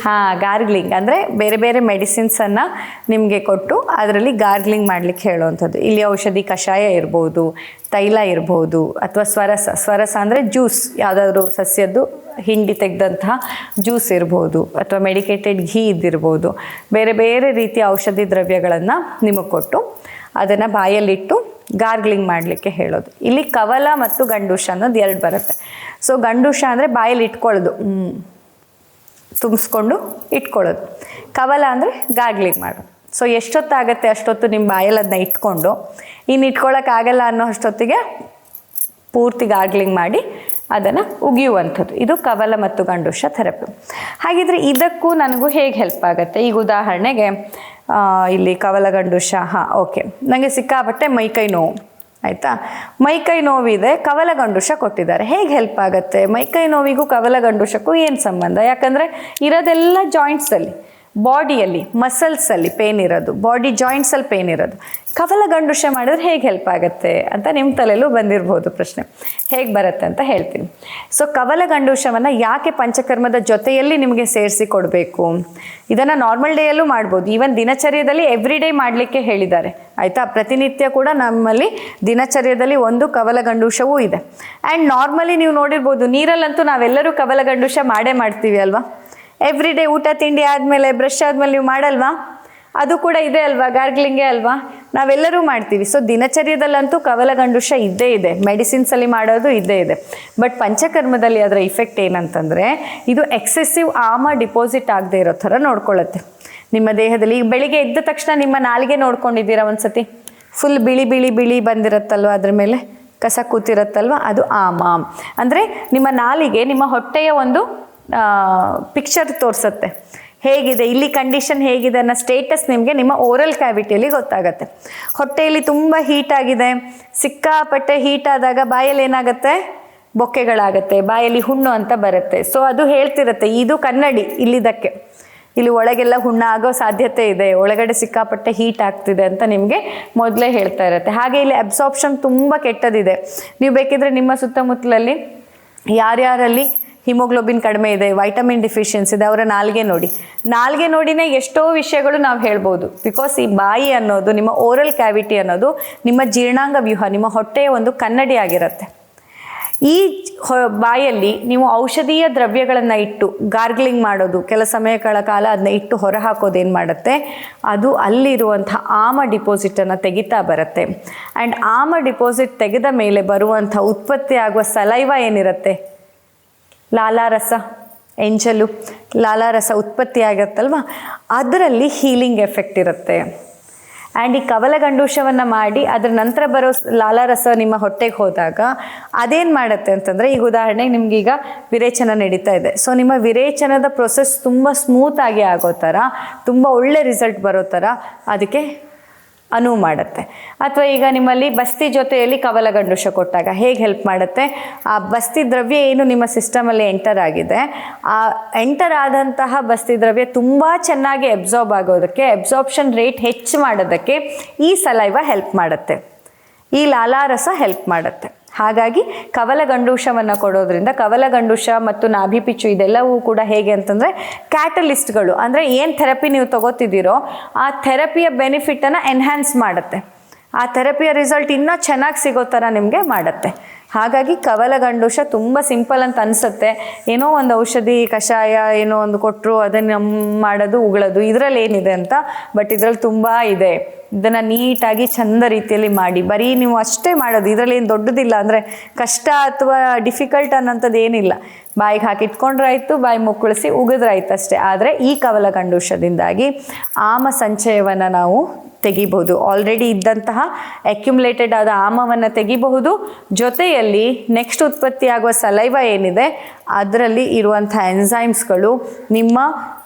ಹಾಂ ಗಾರ್ಗ್ಲಿಂಗ್ ಅಂದರೆ ಬೇರೆ ಬೇರೆ ಮೆಡಿಸಿನ್ಸನ್ನು ನಿಮಗೆ ಕೊಟ್ಟು ಅದರಲ್ಲಿ ಗಾರ್ಗ್ಲಿಂಗ್ ಮಾಡಲಿಕ್ಕೆ ಹೇಳುವಂಥದ್ದು. ಇಲ್ಲಿ ಔಷಧಿ ಕಷಾಯ ಇರ್ಬೋದು, ತೈಲ ಇರ್ಬೋದು ಅಥವಾ ಸ್ವರಸ. ಸ್ವರಸ ಅಂದರೆ ಜ್ಯೂಸ್ ಯಾವುದಾದ್ರೂ ಸಸ್ಯದ್ದು ಹಿಂಡಿ ತೆಗೆದಂತಹ ಜ್ಯೂಸ್ ಇರ್ಬೋದು ಅಥವಾ ಮೆಡಿಕೇಟೆಡ್ ಘೀ ಇದ್ದಿರ್ಬೋದು. ಬೇರೆ ಬೇರೆ ರೀತಿಯ ಔಷಧಿ ದ್ರವ್ಯಗಳನ್ನು ನಿಮಗೆ ಕೊಟ್ಟು ಅದನ್ನು ಬಾಯಲ್ಲಿಟ್ಟು ಗಾರ್ಗ್ಲಿಂಗ್ ಮಾಡಲಿಕ್ಕೆ ಹೇಳೋದು. ಇಲ್ಲಿ ಕವಲ ಮತ್ತು ಗಂಡುಷ ಅನ್ನೋದು ಎರಡು ಬರುತ್ತೆ. ಸೊ ಗಂಡುಷ ಅಂದರೆ ಬಾಯಲ್ಲಿ ಇಟ್ಕೊಳ್ಳೋದು. ತುಂಬಿಸ್ಕೊಂಡು ಇಟ್ಕೊಳ್ಳೋದು. ಕವಲ ಅಂದರೆ ಗಾಗ್ಲಿಂಗ್ ಮಾಡೋದು ಸೊ ಎಷ್ಟೊತ್ತಾಗತ್ತೆ ಅಷ್ಟೊತ್ತು ನಿಮ್ಮ ಬಾಯಲ್ಲಿ ಅದನ್ನ ಇಟ್ಕೊಂಡು ಇನ್ನು ಇಟ್ಕೊಳ್ಳೋಕ್ಕಾಗಲ್ಲ ಅನ್ನೋ ಅಷ್ಟೊತ್ತಿಗೆ ಪೂರ್ತಿ ಗಾರ್ಗ್ಲಿಂಗ್ ಮಾಡಿ ಅದನ್ನು ಉಗಿಯುವಂಥದ್ದು. ಇದು ಕವಲ ಮತ್ತು ಗಂಡುಷ ಥೆರಪಿ. ಹಾಗಿದ್ರೆ ಇದಕ್ಕೂ ನನಗೂ ಹೇಗೆ ಹೆಲ್ಪ್ ಆಗುತ್ತೆ? ಈಗ ಉದಾಹರಣೆಗೆ ಇಲ್ಲಿ ಕವಲ ಗಂಡುಷ, ಹಾಂ ಓಕೆ ನನಗೆ ಸಿಕ್ಕಾಪಟ್ಟೆ ಮೈಕೈ ನೋವು. ಆಯಿತಾ? ಮೈಕೈ ನೋವಿದೆ, ಕವಲ ಗಂಡುಷ ಕೊಟ್ಟಿದ್ದಾರೆ. ಹೇಗೆ ಹೆಲ್ಪ್ ಆಗುತ್ತೆ? ಮೈಕೈ ನೋವಿಗೂ, ಕವಲ ಗಂಡುಷಕ್ಕೂ ಏನು ಸಂಬಂಧ? ಯಾಕಂದರೆ ಇರೋದೆಲ್ಲ ಜಾಯಿಂಟ್ಸಲ್ಲಿ ಬಾಡಿಯಲ್ಲಿ ಮಸಲ್ಸಲ್ಲಿ ಪೇನ್ ಇರೋದು ಬಾಡಿ ಜಾಯಿಂಟ್ಸಲ್ಲಿ ಪೇನ್ ಇರೋದು. ಕವಲ ಗಂಡುಷ ಮಾಡಿದ್ರೆ ಹೇಗೆ ಹೆಲ್ಪ್ ಆಗುತ್ತೆ ಅಂತ ನಿಮ್ಮ ತಲೆಯಲ್ಲೂ ಬಂದಿರಬಹುದು ಪ್ರಶ್ನೆ. ಹೇಗೆ ಬರುತ್ತೆ ಅಂತ ಹೇಳ್ತೀನಿ. ಸೊ ಕವಲ ಗಂಡುಷವನ್ನು ಯಾಕೆ ಪಂಚಕರ್ಮದ ಜೊತೆಯಲ್ಲಿ ನಿಮಗೆ ಸೇರಿಸಿ ಕೊಡಬೇಕು? ಇದನ್ನು ನಾರ್ಮಲ್ ಡೇಯಲ್ಲೂ ಮಾಡ್ಬೋದು. ಈವನ್ ದಿನಚರ್ಯದಲ್ಲಿ ಎವ್ರಿ ಡೇ ಮಾಡಲಿಕ್ಕೆ ಹೇಳಿದ್ದಾರೆ. ಆಯಿತಾ? ಪ್ರತಿನಿತ್ಯ ಕೂಡ ನಮ್ಮಲ್ಲಿ ದಿನಚರ್ಯದಲ್ಲಿ ಒಂದು ಕವಲ ಗಂಡೂಷವೂ ಇದೆ. ಆ್ಯಂಡ್ ನಾರ್ಮಲಿ ನೀವು ನೋಡಿರ್ಬೋದು, ನೀರಲ್ಲಂತೂ ನಾವೆಲ್ಲರೂ ಕವಲ ಗಂಡೂಷ ಮಾಡೇ ಮಾಡ್ತೀವಿ ಅಲ್ವಾ? ಎವ್ರಿ ಡೇ ಊಟ, ತಿಂಡಿ ಆದಮೇಲೆ ಬ್ರಷ್ ಆದಮೇಲೆ ನೀವು ಮಾಡಲ್ವಾ? ಅದು ಕೂಡ ಇದೆ ಅಲ್ವಾ? ಗಾರ್ಗ್ಲಿಂಗೇ ಅಲ್ವಾ? ನಾವೆಲ್ಲರೂ ಮಾಡ್ತೀವಿ. ಸೊ ದಿನಚರ್ಯದಲ್ಲಂತೂ ಕವಲ ಗಂಡುಷ ಇದ್ದೇ ಇದೆ. ಮೆಡಿಸಿನ್ಸಲ್ಲಿ ಮಾಡೋದು ಇದ್ದೇ ಇದೆ. ಬಟ್ ಪಂಚಕರ್ಮದಲ್ಲಿ ಅದರ ಇಫೆಕ್ಟ್ ಏನಂತಂದರೆ, ಇದು ಎಕ್ಸೆಸಿವ್ ಆಮ ಡಿಪಾಸಿಟ್ ಆಗದೆ ಇರೋ ಥರ ನೋಡ್ಕೊಳ್ಳುತ್ತೆ. ನಿಮ್ಮ ದೇಹದಲ್ಲಿ ಈಗ ಬೆಳಿಗ್ಗೆ ಎದ್ದ ತಕ್ಷಣ ನಿಮ್ಮ ನಾಲಿಗೆ ನೋಡ್ಕೊಂಡಿದ್ದೀರಾ ಒಂದ್ಸತಿ? ಫುಲ್ ಬಿಳಿ ಬಿಳಿ ಬಿಳಿ ಬಂದಿರತ್ತಲ್ವ ಅದ್ರ ಮೇಲೆ? ಕಸ ಕೂತಿರತ್ತಲ್ವ? ಅದು ಆಮ. ಅಂದರೆ ನಿಮ್ಮ ನಾಲಿಗೆ, ನಿಮ್ಮ ಹೊಟ್ಟೆಯ ಒಂದು ಪಿಕ್ಚರ್ ತೋರಿಸುತ್ತೆ. ಹೇಗಿದೆ? ಇಲ್ಲಿ ಕಂಡೀಷನ್ ಹೇಗಿದೆ ಅನ್ನೋ ಸ್ಟೇಟಸ್ ನಿಮಗೆ ನಿಮ್ಮ ಓರಲ್ ಕ್ಯಾವಿಟಿಯಲ್ಲಿ ಗೊತ್ತಾಗುತ್ತೆ. ಹೊಟ್ಟೆಯಲ್ಲಿ ತುಂಬ ಹೀಟ್ ಆಗಿದೆ. ಸಿಕ್ಕಾಪಟ್ಟೆ ಹೀಟ್ ಆದಾಗ ಬಾಯಲ್ಲಿ ಏನಾಗುತ್ತೆ? ಬೊಕ್ಕೆಗಳಾಗತ್ತೆ. ಬಾಯಲ್ಲಿ ಹುಣ್ಣು ಅಂತ ಬರುತ್ತೆ. ಸೊ ಅದು ಹೇಳ್ತಿರುತ್ತೆ. ಇದು ಕನ್ನಡಿ ಇಲ್ಲಿದ್ದಕ್ಕೆ ಇಲ್ಲಿ ಒಳಗೆಲ್ಲ ಹುಣ್ಣ ಆಗೋ ಸಾಧ್ಯತೆ ಇದೆ. ಒಳಗಡೆ ಸಿಕ್ಕಾಪಟ್ಟೆ ಹೀಟ್ ಆಗ್ತಿದೆ ಅಂತ ನಿಮಗೆ ಮೊದಲೇ ಹೇಳ್ತಾ ಇರುತ್ತೆ. ಹಾಗೆ ಇಲ್ಲಿ ಅಬ್ಸಾರ್ಪ್ಷನ್ ತುಂಬ ಕೆಟ್ಟದಿದೆ. ನೀವು ಬೇಕಿದ್ರೆ ನಿಮ್ಮ ಸುತ್ತಮುತ್ತಲಲ್ಲಿ ಯಾರ್ಯಾರಲ್ಲಿ ಹಿಮೋಗ್ಲೋಬಿನ್ ಕಡಿಮೆ ಇದೆ ವೈಟಮಿನ್ ಡಿಫಿಷಿಯನ್ಸ್ ಇದೆ, ಅವರ ನಾಲ್ಗೆ ನೋಡಿ. ನಾಲ್ಗೆ ನೋಡಿನೇ ಎಷ್ಟೋ ವಿಷಯಗಳು ನಾವು ಹೇಳ್ಬೋದು. ಬಿಕಾಸ್ ಈ ಬಾಯಿ ಅನ್ನೋದು, ನಿಮ್ಮ ಓರಲ್ ಕ್ಯಾವಿಟಿ ಅನ್ನೋದು, ನಿಮ್ಮ ಜೀರ್ಣಾಂಗ ವ್ಯೂಹ, ನಿಮ್ಮ ಹೊಟ್ಟೆಯ ಒಂದು ಕನ್ನಡಿ ಆಗಿರುತ್ತೆ. ಈ ಬಾಯಲ್ಲಿ ನೀವು ಔಷಧೀಯ ದ್ರವ್ಯಗಳನ್ನು ಇಟ್ಟು, ಗಾರ್ಗ್ಲಿಂಗ್ ಮಾಡೋದು, ಕೆಲ ಸಮಯಗಳ ಕಾಲ ಅದನ್ನ ಇಟ್ಟು ಹೊರ ಏನು ಮಾಡುತ್ತೆ? ಅದು ಅಲ್ಲಿರುವಂಥ ಆಮ ಡಿಪಾಸಿಟನ್ನು ತೆಗಿತಾ ಬರುತ್ತೆ. ಆ್ಯಂಡ್ ಆಮ ಡಿಪಾಸಿಟ್ ತೆಗೆದ ಮೇಲೆ ಬರುವಂಥ ಉತ್ಪತ್ತಿ ಆಗುವ ಸಲೈವ ಏನಿರುತ್ತೆ? ಲಾಲಾರಸ ಎಂಜಲು ಲಾಲಾರಸ ಉತ್ಪತ್ತಿ ಆಗತ್ತಲ್ವ ಅದರಲ್ಲಿ ಹೀಲಿಂಗ್ ಎಫೆಕ್ಟ್ ಇರುತ್ತೆ. ಆ್ಯಂಡ್ ಈ ಕವಲ ಗಂಡೂಷವನ್ನು ಮಾಡಿ ಅದ್ರ ನಂತರ ಬರೋ ಲಾಲಾರಸ ನಿಮ್ಮ ಹೊಟ್ಟೆಗೆ ಹೋದಾಗ ಅದೇನು ಮಾಡುತ್ತೆ ಅಂತಂದರೆ ಈಗ ಉದಾಹರಣೆಗೆ ನಿಮಗೀಗ ವಿರೇಚನ ನಡೀತಾ ಇದೆ. ಸೊ ನಿಮ್ಮ ವಿರೇಚನದ ಪ್ರೊಸೆಸ್ ತುಂಬ ಸ್ಮೂತಾಗಿ ಆಗೋ ಥರ, ತುಂಬ ಒಳ್ಳೆ ರಿಸಲ್ಟ್ ಬರೋ ಥರ ಅದಕ್ಕೆ ಅನುವು ಮಾಡುತ್ತೆ. ಅಥವಾ ಈಗ ನಿಮ್ಮಲ್ಲಿ ಬಸ್ತಿ ಜೊತೆಯಲ್ಲಿ ಕವಲ ಗಂಡುಷ ಕೊಟ್ಟಾಗ ಹೇಗೆ ಹೆಲ್ಪ್ ಮಾಡುತ್ತೆ? ಆ ಬಸ್ತಿ ದ್ರವ್ಯ ಏನು ನಿಮ್ಮ ಸಿಸ್ಟಮಲ್ಲಿ ಎಂಟರ್ ಆಗಿದೆ, ಆ ಎಂಟರ್ ಆದಂತಹ ಬಸ್ತಿ ದ್ರವ್ಯ ತುಂಬ ಚೆನ್ನಾಗಿ ಅಬ್ಸಾರ್ಬ್ ಆಗೋದಕ್ಕೆ ಅಬ್ಸಾರ್ಪ್ಷನ್ ರೇಟ್ ಹೆಚ್ಚು ಮಾಡೋದಕ್ಕೆ ಈ ಸಲೈವ ಹೆಲ್ಪ್ ಮಾಡುತ್ತೆ. ಈ ಲಾಲಾರಸ ಹೆಲ್ಪ್ ಮಾಡುತ್ತೆ. ಹಾಗಾಗಿ ಕವಲ ಗಂಡೂಷವನ್ನು ಕೊಡೋದ್ರಿಂದ ಕವಲ ಗಂಡೂಷ ಮತ್ತು ನಾಭಿಪಿಚ್ಚು ಇದೆಲ್ಲವೂ ಕೂಡ ಹೇಗೆ ಅಂತಂದರೆ ಕ್ಯಾಟಲಿಸ್ಟ್ಗಳು. ಅಂದರೆ ಏನು ಥೆರಪಿ ನೀವು ತಗೋತಿದ್ದೀರೋ ಆ ಥೆರಪಿಯ ಬೆನಿಫಿಟನ್ನು ಎನ್ಹ್ಯಾನ್ಸ್ ಮಾಡುತ್ತೆ. ಆ ಥೆರಪಿಯ ರಿಸಲ್ಟ್ ಇನ್ನೂ ಚೆನ್ನಾಗಿ ಸಿಗೋ ಥರ ನಿಮಗೆ ಮಾಡುತ್ತೆ. ಹಾಗಾಗಿ ಕವಲ ಗಂಡೂಷ ತುಂಬ ಸಿಂಪಲ್ ಅಂತ ಅನಿಸುತ್ತೆ. ಏನೋ ಒಂದು ಔಷಧಿ ಕಷಾಯ ಏನೋ ಒಂದು ಕೊಟ್ಟರು ಅದನ್ನು ಮಾಡೋದು ಉಗಳೋದು. ಇದರಲ್ಲಿ ಏನಿದೆ ಅಂತ? ಬಟ್ ಇದರಲ್ಲಿ ತುಂಬ ಇದೆ. ಇದನ್ನು ನೀಟಾಗಿ ಚಂದ ರೀತಿಯಲ್ಲಿ ಮಾಡಿ. ಬರೀ ನೀವು ಅಷ್ಟೇ ಮಾಡೋದು, ಇದರಲ್ಲಿ ಏನು ದೊಡ್ಡದಿಲ್ಲ. ಅಂದರೆ ಕಷ್ಟ ಅಥವಾ ಡಿಫಿಕಲ್ಟ್ ಅನ್ನೋಂಥದ್ದು ಏನಿಲ್ಲ. ಬಾಯಿಗೆ ಹಾಕಿ ಇಟ್ಕೊಂಡ್ರಾಯ್ತು ಬಾಯಿ ಮುಕ್ಕಳಿಸಿ ಉಗಿದ್ರಾಯ್ತು ಅಷ್ಟೇ. ಆದರೆ ಈ ಕವಲ ಕಂಡೂಷದಿಂದಾಗಿ ಆಮ ಸಂಚಯವನ್ನು ನಾವು ತೆಗಿಬಹುದು. ಆಲ್ರೆಡಿ ಇದ್ದಂತಹ ಅಕ್ಯುಮುಲೇಟೆಡ್ ಆದ ಆಮವನ್ನು ತೆಗಿಬಹುದು. ಜೊತೆಯಲ್ಲಿ ನೆಕ್ಸ್ಟ್ ಉತ್ಪತ್ತಿಯಾಗುವ ಸಲೈವ ಏನಿದೆ ಅದರಲ್ಲಿ ಇರುವಂಥ ಎನ್ಸೈಮ್ಸ್ಗಳು ನಿಮ್ಮ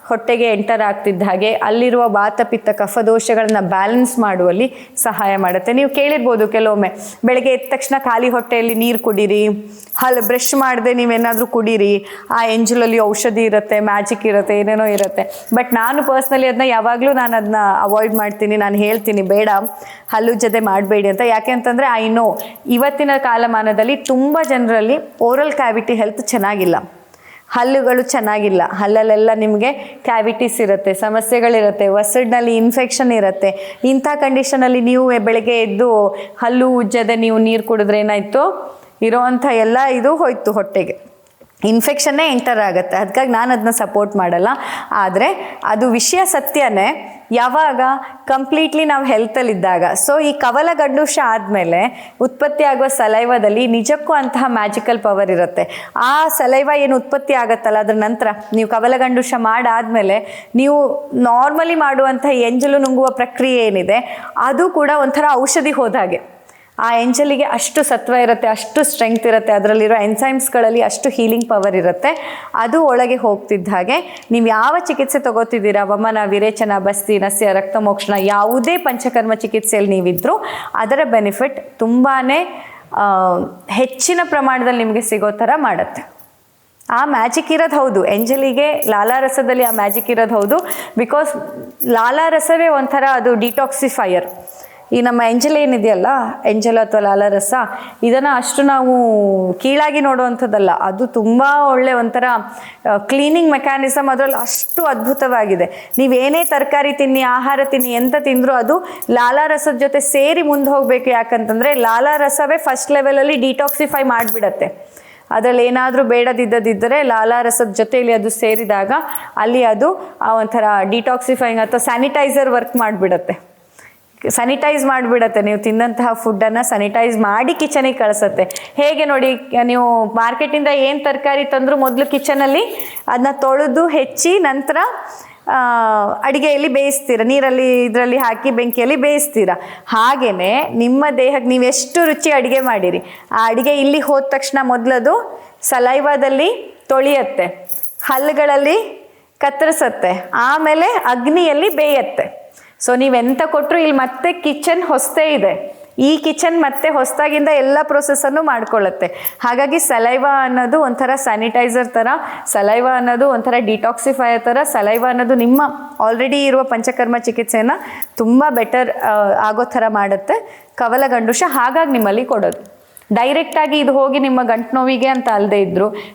ಹೊಟ್ಟೆಗೆ ಎಂಟರ್ ಆಗ್ತಿದ್ದ ಹಾಗೆ ಅಲ್ಲಿರುವ ವಾತಪಿತ್ತ ಕಫದೋಷಗಳನ್ನು ಬ್ಯಾಲೆನ್ಸ್ ಮಾಡುವಲ್ಲಿ ಸಹಾಯ ಮಾಡುತ್ತೆ. ನೀವು ಕೇಳಿರ್ಬೋದು ಕೆಲವೊಮ್ಮೆ, ಬೆಳಗ್ಗೆ ಎದ್ದ ತಕ್ಷಣ ಖಾಲಿ ಹೊಟ್ಟೆಯಲ್ಲಿ ನೀರು ಕುಡೀರಿ, ಹಲ್ ಬ್ರಷ್ ಮಾಡದೆ ನೀವೇನಾದರೂ ಕುಡೀರಿ, ಆ ಎಂಜಲಲ್ಲಿ ಔಷಧಿ ಇರುತ್ತೆ ಮ್ಯಾಜಿಕ್ ಇರುತ್ತೆ, ಏನೇನೋ ಇರುತ್ತೆ. ಬಟ್ ನಾನು ಪರ್ಸ್ನಲಿ ಅದನ್ನ ಯಾವಾಗಲೂ ನಾನು ಅದನ್ನ ಅವಾಯ್ಡ್ ಮಾಡ್ತೀನಿ, ನಾನು ಹೇಳ್ತೀನಿ, ಬೇಡ, ಹಲ್ಲು ಜೊತೆ ಮಾಡಬೇಡಿ ಅಂತ. ಯಾಕೆ ಅಂತಂದರೆ ಐ ನೋ ಇವತ್ತಿನ ಕಾಲಮಾನದಲ್ಲಿ ತುಂಬ ಜನರಲ್ಲಿ ಓರಲ್ ಕ್ಯಾವಿಟಿ ಹೆಲ್ತ್ ಚೆನ್ನಾಗಿಲ್ಲ. ಹಲ್ಲುಗಳು ಚೆನ್ನಾಗಿಲ್ಲ. ಹಲ್ಲಲ್ಲೆಲ್ಲ ನಿಮಗೆ ಕ್ಯಾವಿಟೀಸ್ ಇರುತ್ತೆ, ಸಮಸ್ಯೆಗಳಿರುತ್ತೆ, ಒಸಡಿನಲ್ಲಿ ಇನ್ಫೆಕ್ಷನ್ ಇರುತ್ತೆ. ಇಂಥ ಕಂಡೀಷನಲ್ಲಿ ನೀವು ಬೆಳಗ್ಗೆ ಎದ್ದು ಹಲ್ಲು ಉಜ್ಜದೆ ನೀವು ನೀರು ಕುಡಿದ್ರೆ ಏನಾಯಿತು? ಇರೋವಂಥ ಎಲ್ಲ ಇದು ಹೋಯ್ತು ಹೊಟ್ಟೆಗೆ. ಇನ್ಫೆಕ್ಷನ್ನೇ ಎಂಟರ್ ಆಗುತ್ತೆ. ಅದಕ್ಕಾಗಿ ನಾನು ಅದನ್ನ ಸಪೋರ್ಟ್ ಮಾಡಲ್ಲ. ಆದರೆ ಅದು ವಿಷಯ ಸತ್ಯನೇ. ಯಾವಾಗ ಕಂಪ್ಲೀಟ್ಲಿ ನಾವು ಹೆಲ್ತಲ್ಲಿದ್ದಾಗ ಸೊ ಈ ಕವಲ ಗಂಡುಷ ಆದಮೇಲೆ ಉತ್ಪತ್ತಿ ಆಗುವ ಸಲೈವದಲ್ಲಿ ನಿಜಕ್ಕೂ ಅಂತಹ ಮ್ಯಾಜಿಕಲ್ ಪವರ್ ಇರುತ್ತೆ. ಆ ಸಲೈವ ಏನು ಉತ್ಪತ್ತಿ ಆಗುತ್ತಲ್ಲ, ಅದ್ರ ನಂತರ ನೀವು ಕವಲ ಗಂಡುಷ ಮಾಡಾದ್ಮೇಲೆ ನೀವು ನಾರ್ಮಲಿ ಮಾಡುವಂಥ ಎಂಜಲು ನುಂಗುವ ಪ್ರಕ್ರಿಯೆ ಏನಿದೆ, ಅದು ಕೂಡ ಒಂಥರ ಔಷಧಿ ಹೋದಾಗೆ ಆ ಎಂಜಲಿಗೆ ಅಷ್ಟು ಸತ್ವ ಇರುತ್ತೆ, ಅಷ್ಟು ಸ್ಟ್ರೆಂಗ್ತ್ ಇರುತ್ತೆ, ಅದರಲ್ಲಿರೋ ಎನ್ಸೈಮ್ಸ್ಗಳಲ್ಲಿ ಅಷ್ಟು ಹೀಲಿಂಗ್ ಪವರ್ ಇರುತ್ತೆ. ಅದು ಒಳಗೆ ಹೋಗ್ತಿದ್ದ ಹಾಗೆ, ನೀವು ಯಾವ ಚಿಕಿತ್ಸೆ ತಗೋತಿದ್ದೀರಾ? ವಮನ, ವಿರೇಚನ, ಬಸ್ತಿ, ನಸ್ಯ, ರಕ್ತಮೋಕ್ಷಣ, ಯಾವುದೇ ಪಂಚಕರ್ಮ ಚಿಕಿತ್ಸೆಯಲ್ಲಿ ನೀವಿದ್ರೂ ಅದರ ಬೆನಿಫಿಟ್ ತುಂಬಾ ಹೆಚ್ಚಿನ ಪ್ರಮಾಣದಲ್ಲಿ ನಿಮಗೆ ಸಿಗೋ ಥರ ಮಾಡುತ್ತೆ. ಆ ಮ್ಯಾಜಿಕ್ ಇರೋದು ಹೌದು. ಎಂಜಲಿಗೆ ಲಾಲಾರಸದಲ್ಲಿ ಆ ಮ್ಯಾಜಿಕ್ ಇರೋದು ಹೌದು. ಬಿಕಾಸ್ ಲಾಲಾರಸವೇ ಒಂಥರ ಅದು ಡಿಟಾಕ್ಸಿಫೈಯರ್ ಈ ನಮ್ಮ ಎಂಜಲ್ ಏನಿದೆಯಲ್ಲ ಎಂಜಲ್ ಅಥವಾ ಲಾಲರಸ, ಇದನ್ನು ಅಷ್ಟು ನಾವು ಕೀಳಾಗಿ ನೋಡುವಂಥದ್ದಲ್ಲ. ಅದು ತುಂಬ ಒಳ್ಳೆ ಒಂಥರ ಕ್ಲೀನಿಂಗ್ ಮೆಕ್ಯಾನಿಸಮ್ ಅದರಲ್ಲಿ ಅಷ್ಟು ಅದ್ಭುತವಾಗಿದೆ. ನೀವೇನೇ ತರಕಾರಿ ತಿನ್ನಿ, ಆಹಾರ ತಿನ್ನಿ, ಎಂತ ತಿಂದರೂ ಅದು ಲಾಲಾರಸದ ಜೊತೆ ಸೇರಿ ಮುಂದೆ ಹೋಗಬೇಕು ಯಾಕಂತಂದರೆ ಲಾಲಾರಸವೇ ಫಸ್ಟ್ ಲೆವೆಲಲ್ಲಿ ಡಿಟಾಕ್ಸಿಫೈ ಮಾಡಿಬಿಡತ್ತೆ. ಅದರಲ್ಲಿ ಏನಾದರೂ ಬೇಡದಿದ್ದದಿದ್ದರೆ ಲಾಲಾರಸದ ಜೊತೆಯಲ್ಲಿ ಅದು ಸೇರಿದಾಗ ಅಲ್ಲಿ ಅದು ಆ ಒಂಥರ ಡಿಟಾಕ್ಸಿಫೈಂಗ್ ಅಥವಾ ಸ್ಯಾನಿಟೈಸರ್ ವರ್ಕ್ ಮಾಡಿಬಿಡತ್ತೆ. ಸ್ಯಾನಿಟೈಸ್ ಮಾಡಿಬಿಡತ್ತೆ. ನೀವು ತಿಂದಂತಹ ಫುಡ್ಡನ್ನು ಸ್ಯಾನಿಟೈಸ್ ಮಾಡಿ ಕಿಚನಿಗೆ ಕಳಿಸತ್ತೆ. ಹೇಗೆ ನೋಡಿ, ನೀವು ಮಾರ್ಕೆಟಿಂದ ಏನು ತರಕಾರಿ ತಂದರೂ ಮೊದಲು ಕಿಚನಲ್ಲಿ ಅದನ್ನ ತೊಳೆದು ಹೆಚ್ಚಿ ನಂತರ ಅಡುಗೆಯಲ್ಲಿ ಬೇಯಿಸ್ತೀರ. ನೀರಲ್ಲಿ, ಇದರಲ್ಲಿ ಹಾಕಿ ಬೆಂಕಿಯಲ್ಲಿ ಬೇಯಿಸ್ತೀರ. ಹಾಗೆಯೇ ನಿಮ್ಮ ದೇಹಕ್ಕೆ ನೀವು ಎಷ್ಟು ರುಚಿ ಅಡುಗೆ ಮಾಡಿರಿ, ಆ ಅಡುಗೆ ಇಲ್ಲಿ ಹೋದ ತಕ್ಷಣ ಮೊದಲದು ಸಲೈವಾದಲ್ಲಿ ತೊಳೆಯತ್ತೆ. ಹಲ್ಲುಗಳಲ್ಲಿ ಕತ್ತರಿಸತ್ತೆ. ಆಮೇಲೆ ಅಗ್ನಿಯಲ್ಲಿ ಬೇಯತ್ತೆ. ಸೊ ನೀವೆಂತ ಕೊಟ್ಟರು ಇಲ್ಲಿ ಮತ್ತೆ ಕಿಚನ್ ಹೊಸ್ತೇ ಇದೆ. ಈ ಕಿಚನ್ ಮತ್ತೆ ಹೊಸದಾಗಿಂದ ಎಲ್ಲ ಪ್ರೊಸೆಸನ್ನು ಮಾಡ್ಕೊಳ್ಳುತ್ತೆ. ಹಾಗಾಗಿ ಸಲೈವ ಅನ್ನೋದು ಒಂಥರ ಸ್ಯಾನಿಟೈಸರ್ ಥರ ಸಲೈವ ಅನ್ನೋದು ಒಂಥರ ಡಿಟಾಕ್ಸಿಫೈಯರ್ ಥರ ಸಲೈವ ಅನ್ನೋದು ನಿಮ್ಮ ಆಲ್ರೆಡಿ ಇರುವ ಪಂಚಕರ್ಮ ಚಿಕಿತ್ಸೆನ ತುಂಬ ಬೆಟರ್ ಆಗೋ ಥರ ಮಾಡುತ್ತೆ. ಕವಲ ಗಂಡುಷ ಹಾಗಾಗಿ ನಿಮ್ಮಲ್ಲಿ ಕೊಡೋದು. ಡೈರೆಕ್ಟಾಗಿ ಇದು ಹೋಗಿ ನಿಮ್ಮ ಗಂಟು ನೋವಿಗೆ ಅಂತ ಅಲ್ಲದೆ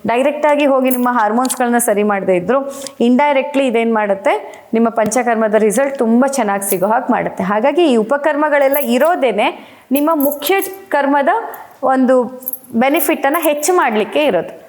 ಡೈರೆಕ್ಟ್ ಆಗಿ ಹೋಗಿ ನಿಮ್ಮ ಹಾರ್ಮೋನ್ಸ್ಗಳನ್ನ ಸರಿ ಮಾಡದೆ ಇದ್ರು. ಇಂಡೈರೆಕ್ಟ್ಲಿ ಇದೇನು ಮಾಡುತ್ತೆ? ನಿಮ್ಮ ಪಂಚಕರ್ಮದ ರಿಸಲ್ಟ್ ತುಂಬ ಚೆನ್ನಾಗಿ ಸಿಗೋ ಹಾಗೆ ಮಾಡುತ್ತೆ. ಹಾಗಾಗಿ ಈ ಉಪಕರ್ಮಗಳೆಲ್ಲ ಇರೋದೇನೆ ನಿಮ್ಮ ಮುಖ್ಯ ಕರ್ಮದ ಒಂದು ಬೆನಿಫಿಟ್ಟನ್ನು ಹೆಚ್ಚು ಮಾಡಲಿಕ್ಕೆ ಇರೋದು.